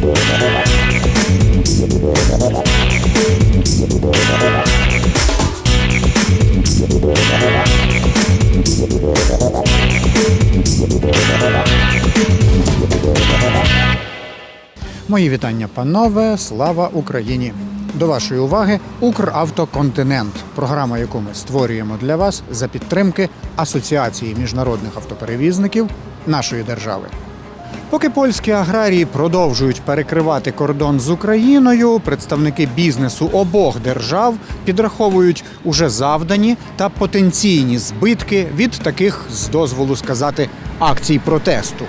Мої вітання, панове. Слава Україні! До вашої уваги Укравтоконтинент, програма, яку ми створюємо для вас за підтримки Асоціації міжнародних автоперевізників нашої держави. Поки польські аграрії продовжують перекривати кордон з Україною, представники бізнесу обох держав підраховують уже завдані та потенційні збитки від таких, з дозволу сказати, акцій протесту.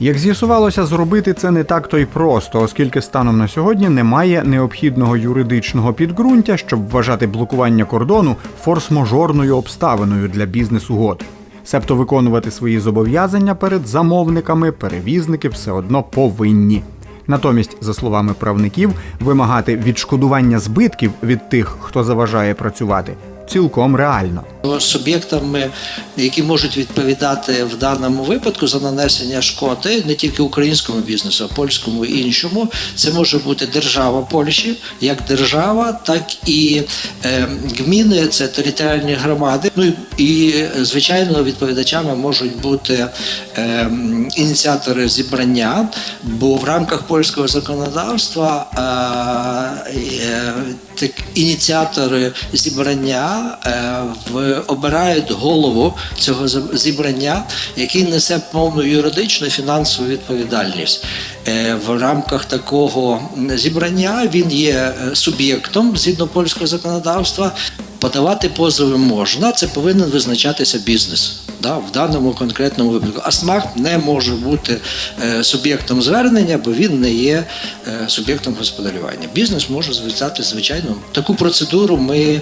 Як з'ясувалося, зробити це не так то й просто, оскільки станом на сьогодні немає необхідного юридичного підґрунтя, щоб вважати блокування кордону форс-мажорною обставиною для бізнес-угод. Себто виконувати свої зобов'язання перед замовниками перевізники все одно повинні. Натомість, за словами правників, вимагати відшкодування збитків від тих, хто заважає працювати, цілком реально. Суб'єктами, які можуть відповідати в даному випадку за нанесення шкоди не тільки українському бізнесу, а польському і іншому, це може бути держава Польщі, як держава, так і е, гміни, це територіальні громади. Ну і е, звичайно відповідачами можуть бути е, ініціатори зібрання, бо в рамках польського законодавства е, е, так, ініціатори зібрання е, в, обирають голову цього зібрання, який несе повну юридичну і фінансову відповідальність. Е, в рамках такого зібрання він є е, суб'єктом згідно польського законодавства. Подавати позови можна, це повинен визначатися бізнес да, в даному конкретному випадку. А СМАК не може бути е, суб'єктом звернення, бо він не є е, суб'єктом господарювання. Бізнес може звертати звичайно. Таку процедуру ми е,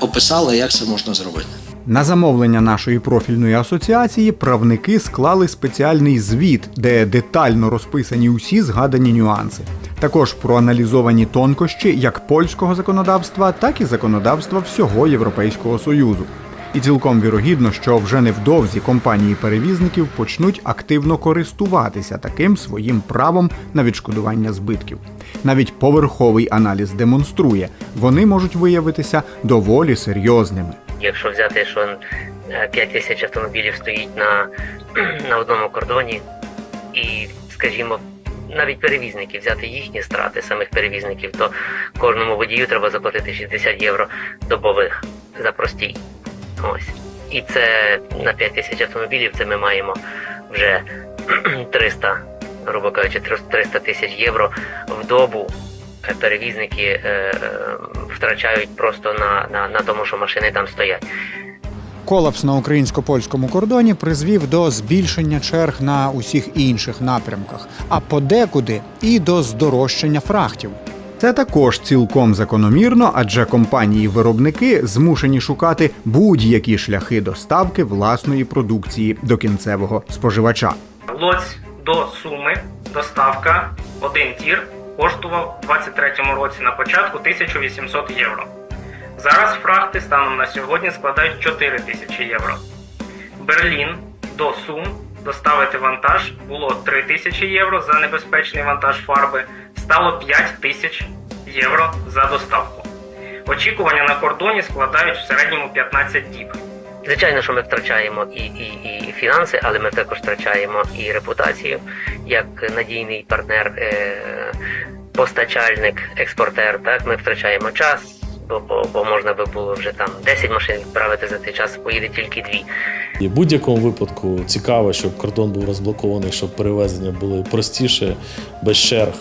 описали, як це можна зробити. На замовлення нашої профільної асоціації правники склали спеціальний звіт, де детально розписані усі згадані нюанси. Також проаналізовані тонкощі як польського законодавства, так і законодавства всього Європейського Союзу. І цілком вірогідно, що вже невдовзі компанії перевізників почнуть активно користуватися таким своїм правом на відшкодування збитків. Навіть поверховий аналіз демонструє, вони можуть виявитися доволі серйозними. Якщо взяти, що 5 тисяч автомобілів стоїть на, на одному кордоні, і, скажімо, навіть перевізники, взяти їхні страти, самих перевізників, то кожному водію треба заплатити 60 євро добових за простій. Ось. І це на 5 тисяч автомобілів, це ми маємо вже 300, грубо кажучи, 300 тисяч євро в добу. Е, Перевізники е, е, втрачають просто на, на, на тому, що машини там стоять. Колапс на українсько-польському кордоні призвів до збільшення черг на усіх інших напрямках, а подекуди і до здорожчання фрахтів. Це також цілком закономірно, адже компанії-виробники змушені шукати будь-які шляхи доставки власної продукції до кінцевого споживача. Лоць до Суми, доставка, один тір коштував у 23-му році на початку 1800 євро. Зараз фрахти станом на сьогодні складають 4 тисячі євро. Берлін до Сум доставити вантаж було 3 тисячі євро за небезпечний вантаж фарби, стало 5 тисяч євро за доставку. Очікування на кордоні складають в середньому 15 діб. Звичайно, що ми втрачаємо і, і, і фінанси, але ми також втрачаємо і репутацію як надійний партнер, е, постачальник, експортер. Так, ми втрачаємо час, бо, бо, бо можна би було вже там 10 машин відправити за цей час, поїде тільки дві. І в будь-якому випадку цікаво, щоб кордон був розблокований, щоб перевезення були простіше, без черг,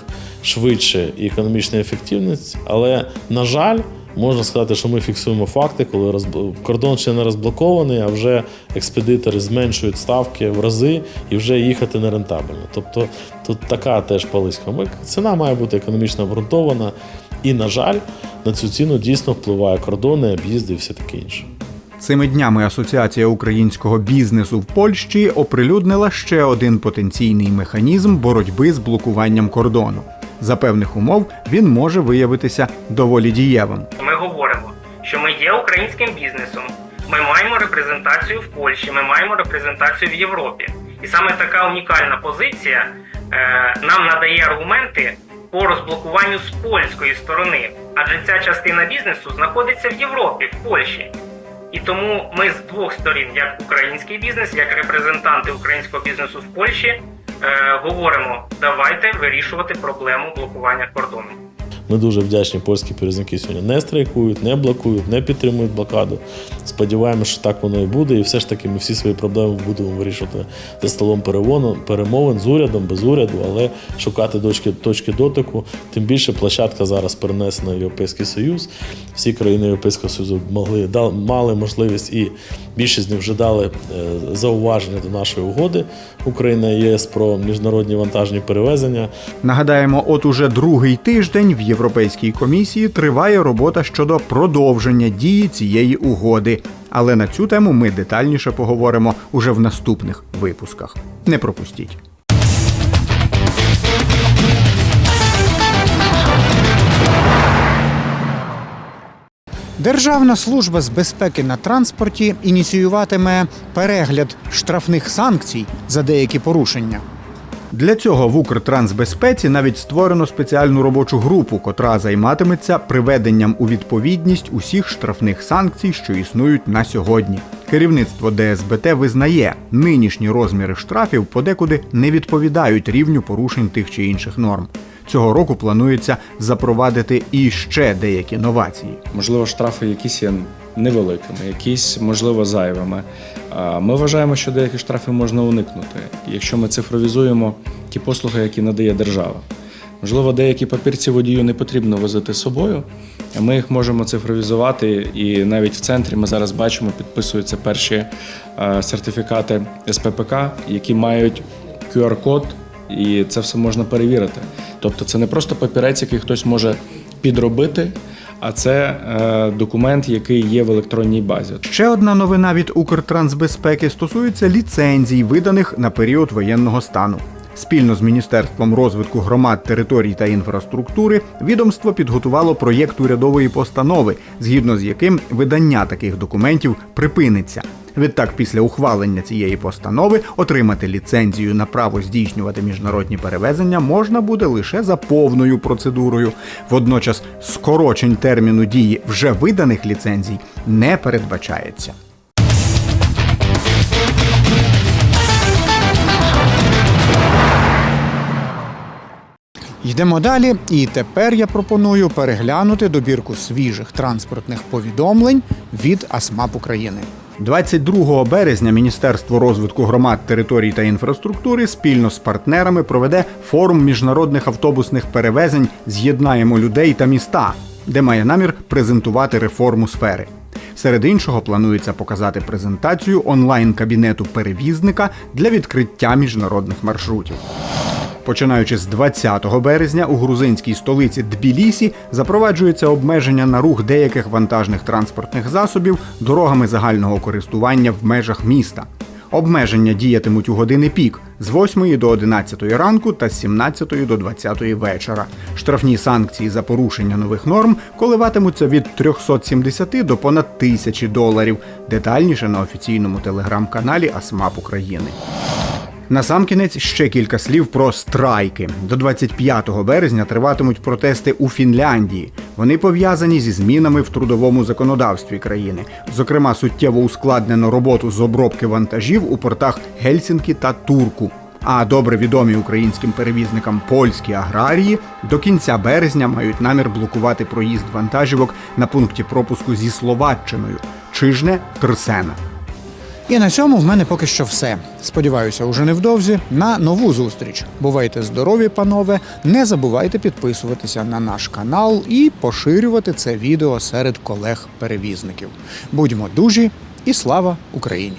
швидше і економічна ефективність. Але, на жаль, можна сказати, що ми фіксуємо факти, коли розб- кордон ще не розблокований, а вже експедитори зменшують ставки в рази і вже їхати не рентабельно. Тобто тут така теж палиська. Ми- Ціна має бути економічно обґрунтована. І, на жаль, на цю ціну дійсно впливає кордони, об'їзди і все таке інше. Цими днями Асоціація українського бізнесу в Польщі оприлюднила ще один потенційний механізм боротьби з блокуванням кордону. За певних умов він може виявитися доволі дієвим. Ми говоримо, що ми є українським бізнесом. Ми маємо репрезентацію в Польщі, ми маємо репрезентацію в Європі. І саме така унікальна позиція е, нам надає аргументи по розблокуванню з польської сторони, адже ця частина бізнесу знаходиться в Європі, в Польщі. І тому ми з двох сторін, як український бізнес, як репрезентанти українського бізнесу в Польщі, е, говоримо: давайте вирішувати проблему блокування кордону. Ми дуже вдячні польські перевізники сьогодні не страйкують, не блокують, не підтримують блокаду. Сподіваємося, що так воно і буде. І все ж таки ми всі свої проблеми будемо вирішувати за столом перемовин з урядом, без уряду, але шукати точки, точки дотику. Тим більше площадка зараз перенесена в Європейський Союз. Всі країни Європейського Союзу могли мали можливість і більшість з них вже дали е, зауваження до нашої угоди Україна ЄС про міжнародні вантажні перевезення. Нагадаємо, от уже другий тиждень в Європейській комісії триває робота щодо продовження дії цієї угоди. Але на цю тему ми детальніше поговоримо уже в наступних випусках. Не пропустіть. Державна служба з безпеки на транспорті ініціюватиме перегляд штрафних санкцій за деякі порушення. Для цього в Укртрансбезпеці навіть створено спеціальну робочу групу, котра займатиметься приведенням у відповідність усіх штрафних санкцій, що існують на сьогодні. Керівництво ДСБТ визнає, нинішні розміри штрафів подекуди не відповідають рівню порушень тих чи інших норм. Цього року планується запровадити і ще деякі новації. Можливо, штрафи якісь є невеликими, якісь, можливо, зайвими. Ми вважаємо, що деякі штрафи можна уникнути, якщо ми цифровізуємо ті послуги, які надає держава. Можливо, деякі папірці водію не потрібно возити з собою, ми їх можемо цифровізувати. І навіть в центрі ми зараз бачимо, підписуються перші е, сертифікати СППК, які мають QR-код, і це все можна перевірити. Тобто, це не просто папірець, який хтось може підробити, а це е, документ, який є в електронній базі. Ще одна новина від Укртрансбезпеки стосується ліцензій, виданих на період воєнного стану. Спільно з Міністерством розвитку громад, територій та інфраструктури відомство підготувало проєкт урядової постанови, згідно з яким видання таких документів припиниться. Відтак, після ухвалення цієї постанови отримати ліцензію на право здійснювати міжнародні перевезення можна буде лише за повною процедурою. Водночас скорочень терміну дії вже виданих ліцензій не передбачається. Йдемо далі, і тепер я пропоную переглянути добірку свіжих транспортних повідомлень від АСМАП України. 22 березня Міністерство розвитку громад, територій та інфраструктури спільно з партнерами проведе форум міжнародних автобусних перевезень З'єднаємо людей та міста, де має намір презентувати реформу сфери. Серед іншого планується показати презентацію онлайн-кабінету перевізника для відкриття міжнародних маршрутів. Починаючи з 20 березня у грузинській столиці Тбілісі запроваджується обмеження на рух деяких вантажних транспортних засобів дорогами загального користування в межах міста. Обмеження діятимуть у години пік з 8 до 11 ранку та з 17 до 20 вечора. Штрафні санкції за порушення нових норм коливатимуться від 370 до понад 1000 доларів. Детальніше на офіційному телеграм-каналі АСМАП України. Насамкінець ще кілька слів про страйки. До 25 березня триватимуть протести у Фінляндії. Вони пов'язані зі змінами в трудовому законодавстві країни. Зокрема, суттєво ускладнено роботу з обробки вантажів у портах Гельсінкі та Турку. А добре відомі українським перевізникам польські аграрії до кінця березня мають намір блокувати проїзд вантажівок на пункті пропуску зі Словаччиною Чижне Трсена. І на цьому в мене поки що все. Сподіваюся, уже невдовзі на нову зустріч. Бувайте здорові, панове! Не забувайте підписуватися на наш канал і поширювати це відео серед колег-перевізників. Будьмо дужі і слава Україні!